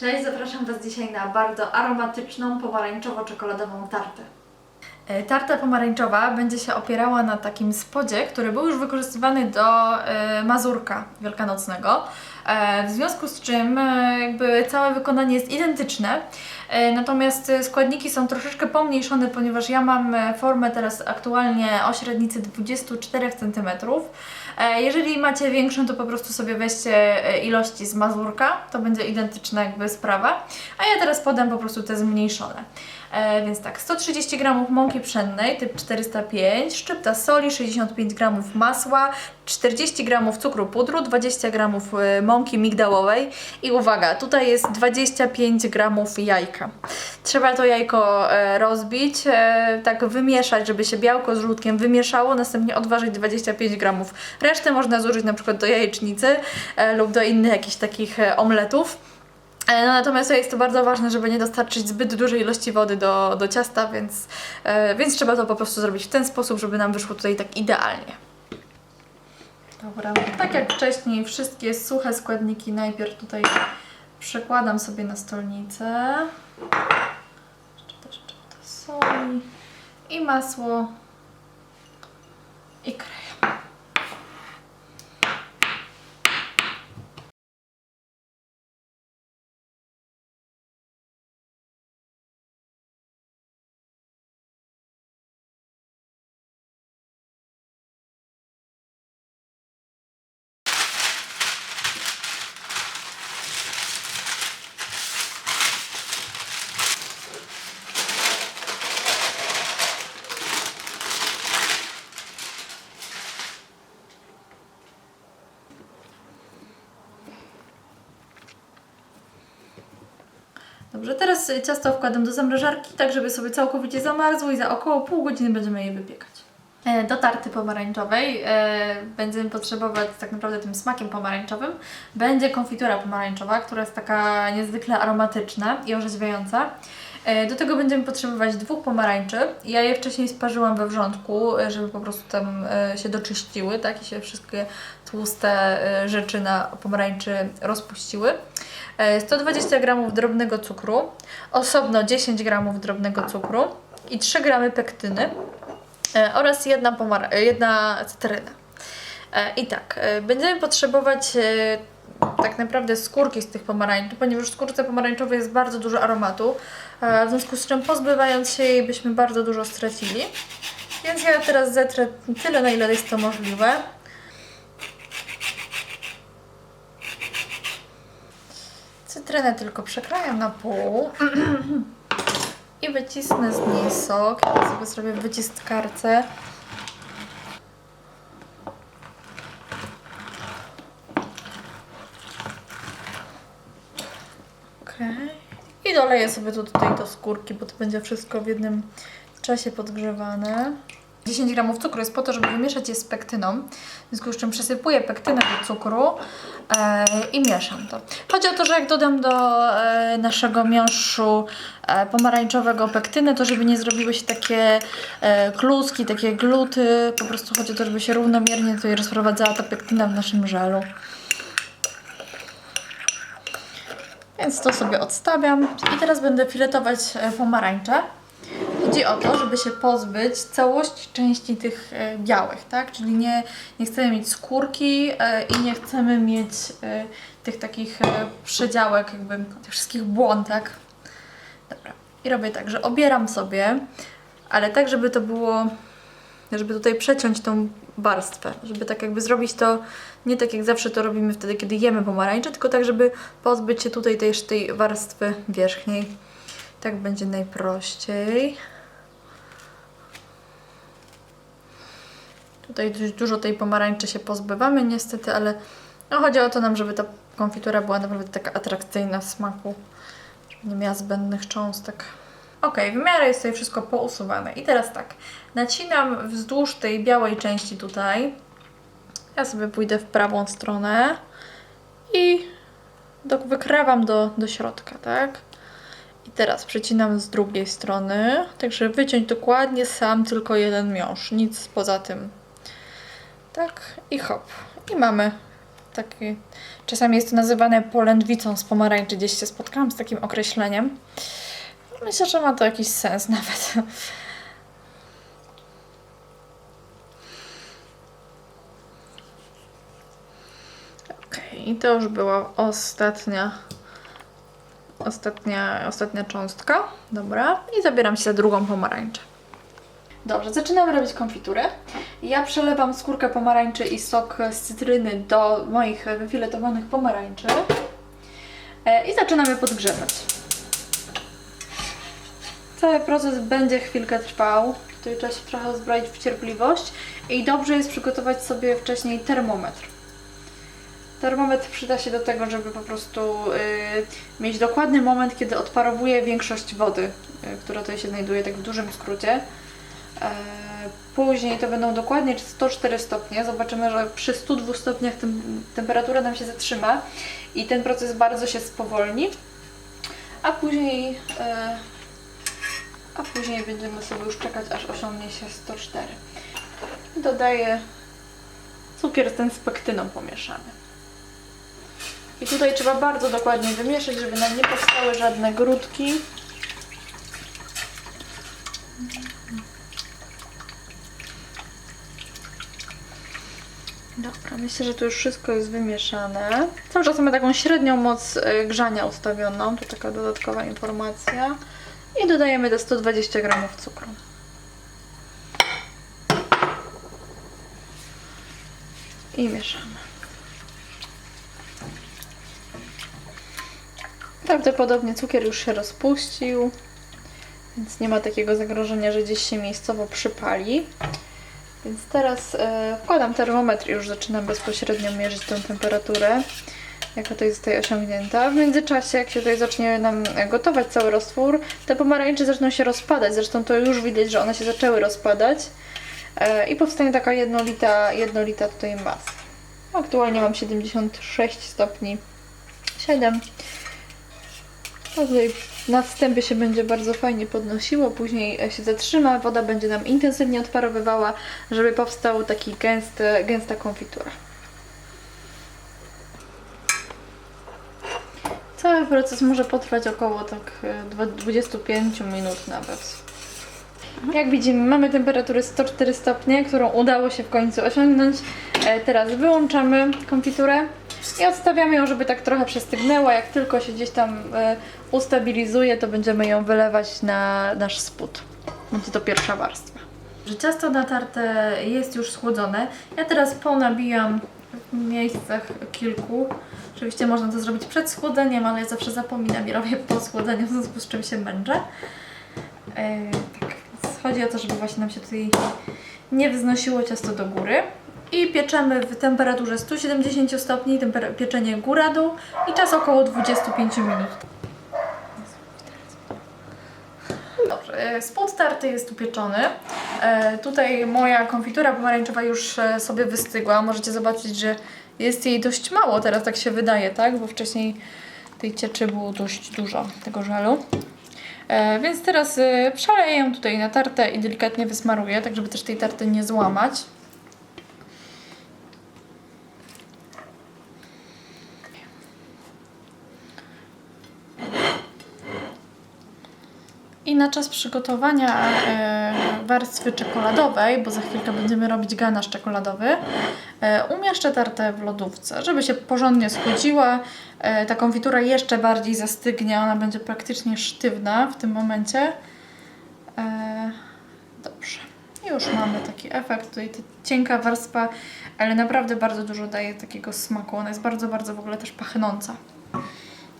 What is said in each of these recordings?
Cześć, zapraszam Was dzisiaj na bardzo aromatyczną, pomarańczowo-czekoladową tartę. E, Tarta pomarańczowa będzie się opierała na takim spodzie, który był już wykorzystywany do e, mazurka wielkanocnego. E, w związku z czym e, jakby całe wykonanie jest identyczne, e, natomiast składniki są troszeczkę pomniejszone, ponieważ ja mam formę teraz aktualnie o średnicy 24 cm. Jeżeli macie większą, to po prostu sobie weźcie ilości z mazurka, to będzie identyczna jakby sprawa. A ja teraz podam po prostu te zmniejszone. Więc tak, 130 g mąki pszennej typ 405, szczypta soli, 65 g masła, 40 g cukru pudru, 20 g mąki migdałowej i uwaga, tutaj jest 25 g jajka. Trzeba to jajko e, rozbić, e, tak wymieszać, żeby się białko z żółtkiem wymieszało, następnie odważyć 25 g. Resztę można zużyć na przykład do jajecznicy e, lub do innych jakichś takich omletów. No, natomiast jest to bardzo ważne, żeby nie dostarczyć zbyt dużej ilości wody do, do ciasta, więc, więc trzeba to po prostu zrobić w ten sposób, żeby nam wyszło tutaj tak idealnie. Dobra, tak jak wcześniej, wszystkie suche składniki najpierw tutaj przekładam sobie na stolnicę. Jeszcze też szczypta soli i masło i kreję. Teraz ciasto wkładam do zamrażarki, tak żeby sobie całkowicie zamarzło i za około pół godziny będziemy je wypiekać. E, Do tarty pomarańczowej e, będziemy potrzebować tak naprawdę tym smakiem pomarańczowym. Będzie konfitura pomarańczowa, która jest taka niezwykle aromatyczna i orzeźwiająca. E, Do tego będziemy potrzebować dwóch pomarańczy. Ja je wcześniej sparzyłam we wrzątku, żeby po prostu tam się doczyściły, tak? I się wszystkie tłuste rzeczy na pomarańczy rozpuściły. E, 120 g drobnego cukru, osobno 10 g drobnego cukru i 3 g pektyny oraz jedna, pomara- e, jedna cytryna. E, I tak, e, będziemy potrzebować e, tak naprawdę skórki z tych pomarańczy, ponieważ w skórce pomarańczowej jest bardzo dużo aromatu, e, w związku z czym pozbywając się jej byśmy bardzo dużo stracili. Więc ja teraz zetrę tyle, na ile jest to możliwe. Cytrynę tylko przekrajam na pół i wycisnę z niej sok. Ja sobie zrobię wyciskarce. Okej. I doleję sobie tu tutaj do skórki, bo to będzie wszystko w jednym czasie podgrzewane. 10 gramów cukru jest po to, żeby wymieszać je z pektyną. W związku z czym przesypuję pektynę do cukru e, i mieszam to. Chodzi o to, że jak dodam do e, naszego miąższu e, pomarańczowego pektynę, to żeby nie zrobiły się takie e, kluski, takie gluty. Po prostu chodzi o to, żeby się równomiernie tutaj rozprowadzała ta pektyna w naszym żelu. Więc to sobie odstawiam. I teraz będę filetować e, pomarańcze. Chodzi o to, żeby się pozbyć całości części tych e, białych, tak? Czyli nie, nie chcemy mieć skórki e, i nie chcemy mieć e, tych takich przedziałek, jakby tych wszystkich błon, tak? Dobra. I robię tak, że obieram sobie, ale tak, żeby to było, żeby tutaj przeciąć tą warstwę, żeby tak jakby zrobić to nie tak jak zawsze to robimy wtedy, kiedy jemy pomarańcze, tylko tak, żeby pozbyć się tutaj też tej warstwy wierzchniej. Tak będzie najprościej. Tutaj dość dużo tej pomarańczy się pozbywamy niestety, ale no chodzi o to nam, żeby ta konfitura była naprawdę taka atrakcyjna w smaku, żeby nie miała zbędnych cząstek. Ok, w miarę jest tutaj wszystko pousuwane. I teraz tak, nacinam wzdłuż tej białej części tutaj. Ja sobie pójdę w prawą stronę i do, wykrawam do, do środka, tak? I teraz przecinam z drugiej strony, tak żeby wyciąć dokładnie sam tylko jeden miąższ, nic poza tym. Tak, i hop. I mamy Taki, czasami jest to nazywane polędwicą z pomarańczy. Gdzieś się spotkałam z takim określeniem. Myślę, że ma to jakiś sens nawet. I to już była ostatnia, ostatnia, ostatnia cząstka. Dobra, i zabieram się za drugą pomarańczę. Dobrze, zaczynamy robić konfiturę. Ja przelewam skórkę pomarańczy i sok z cytryny do moich wyfiletowanych pomarańczy E, i zaczynamy podgrzewać. Cały proces będzie chwilkę trwał. Tutaj trzeba się trochę uzbroić w cierpliwość i dobrze jest przygotować sobie wcześniej termometr. Termometr przyda się do tego, żeby po prostu y, mieć dokładny moment, kiedy odparowuje większość wody, y, która tutaj się znajduje, tak w dużym skrócie. E, Później to będą dokładnie 104 stopnie. Zobaczymy, że przy 102 stopniach tem temperatura nam się zatrzyma i ten proces bardzo się spowolni. A później, e, a później będziemy sobie już czekać, aż osiągnie się 104. Dodaję cukier ten z pektyną pomieszany. I tutaj trzeba bardzo dokładnie wymieszać, żeby nam nie powstały żadne grudki. Dobra, myślę, że tu już wszystko jest wymieszane. Cały czas mamy taką średnią moc y, grzania ustawioną, to taka dodatkowa informacja. I dodajemy do 120 g cukru. I mieszamy. Prawdopodobnie cukier już się rozpuścił, więc nie ma takiego zagrożenia, że gdzieś się miejscowo przypali. Więc teraz e, wkładam termometr i już zaczynam bezpośrednio mierzyć tą temperaturę, jaka to jest tutaj osiągnięta. W międzyczasie, jak się tutaj zacznie nam gotować cały roztwór, te pomarańcze zaczną się rozpadać. Zresztą to już widać, że one się zaczęły rozpadać e, i powstanie taka jednolita, jednolita tutaj masa. Aktualnie mam 76 stopni 7. Tutaj na wstępie się będzie bardzo fajnie podnosiło, później e, się zatrzyma, woda będzie nam intensywnie odparowywała, żeby powstał taki gęsty, gęsta konfitura. Cały proces może potrwać około tak e, dwa- 25 minut nawet. Jak widzimy, mamy temperaturę 104 stopnie, którą udało się w końcu osiągnąć. E, Teraz wyłączamy konfiturę i odstawiamy ją, żeby tak trochę przestygnęła. Jak tylko się gdzieś tam e, ustabilizuje, to będziemy ją wylewać na nasz spód. Będzie to pierwsza warstwa. Że ciasto natarte jest już schłodzone. Ja teraz ponabijam w miejscach kilku. Oczywiście można to zrobić przed schłodzeniem, ale ja zawsze zapominam i robię po schłodzeniu, w związku z czym się męczę. E, tak, chodzi o to, żeby właśnie nam się tutaj nie wznosiło ciasto do góry. I pieczemy w temperaturze 170 stopni, pieczenie góra-dół i czas około 25 minut. Dobrze, e, spód tarty jest upieczony. E, tutaj moja konfitura pomarańczowa już e, sobie wystygła. Możecie zobaczyć, że jest jej dość mało, teraz tak się wydaje, tak? Bo wcześniej tej cieczy było dość dużo, tego żelu. E, więc teraz e, przeleję ją tutaj na tartę i delikatnie wysmaruję, tak żeby też tej tarty nie złamać. I na czas przygotowania e, warstwy czekoladowej, bo za chwilkę będziemy robić ganasz czekoladowy, e, umieszczę tartę w lodówce, żeby się porządnie schłodziła. E, ta konfitura jeszcze bardziej zastygnie, ona będzie praktycznie sztywna w tym momencie. Dobrze. Już mamy taki efekt. Tutaj ta cienka warstwa, ale naprawdę bardzo dużo daje takiego smaku. Ona jest bardzo, bardzo w ogóle też pachnąca.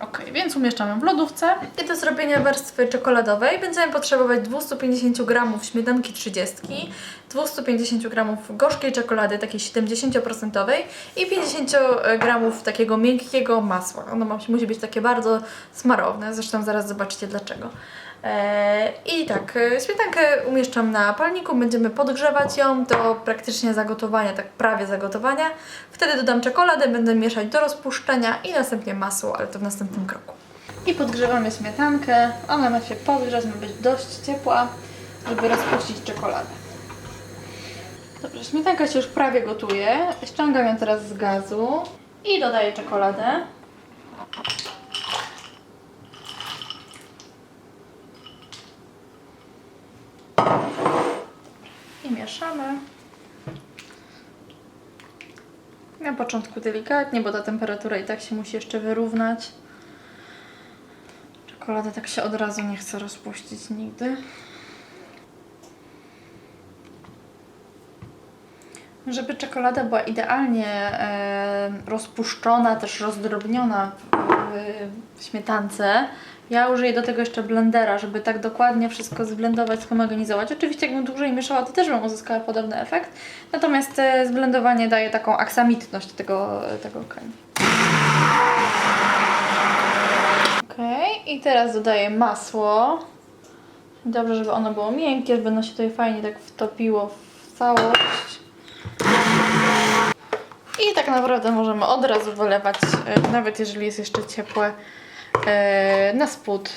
Ok, więc umieszczamy w lodówce. I do zrobienia warstwy czekoladowej będziemy potrzebować 250 g śmietanki 30, 250 g gorzkiej czekolady, takiej 70% i 50 g takiego miękkiego masła. Ono musi być takie bardzo smarowne, zresztą zaraz zobaczycie dlaczego. Eee, I tak, e, śmietankę umieszczam na palniku, będziemy podgrzewać ją do praktycznie zagotowania, tak prawie zagotowania. Wtedy dodam czekoladę, będę mieszać do rozpuszczenia i następnie masło, ale to w następnym kroku. I podgrzewamy śmietankę, ona ma się podgrzać, ma być dość ciepła, żeby rozpuścić czekoladę. Dobrze, śmietanka się już prawie gotuje. Ściągam ją teraz z gazu I dodaję czekoladę. I mieszamy. Na początku delikatnie, bo ta temperatura i tak się musi jeszcze wyrównać. Czekolada tak się od razu nie chce rozpuścić nigdy. Żeby czekolada była idealnie e, rozpuszczona, też rozdrobniona w, w śmietance, ja użyję do tego jeszcze blendera, żeby tak dokładnie wszystko zblendować, zhomogenizować. Oczywiście jakbym dłużej mieszała, to też bym uzyskała podobny efekt. Natomiast e, zblendowanie daje taką aksamitność tego, tego kremu. Okej, i teraz dodaję masło. Dobrze, żeby ono było miękkie, żeby ono się tutaj fajnie tak wtopiło w całość. I tak naprawdę możemy od razu wylewać, e, nawet jeżeli jest jeszcze ciepłe, na spód.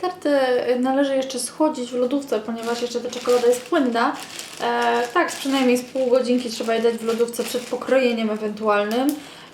Tartę należy jeszcze schłodzić w lodówce, ponieważ jeszcze ta czekolada jest płynna. E, tak, przynajmniej z pół godzinki trzeba je dać w lodówce przed pokrojeniem ewentualnym,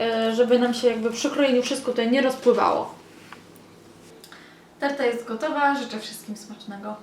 e, żeby nam się jakby przy krojeniu wszystko tutaj nie rozpływało. Tarta jest gotowa, życzę wszystkim smacznego.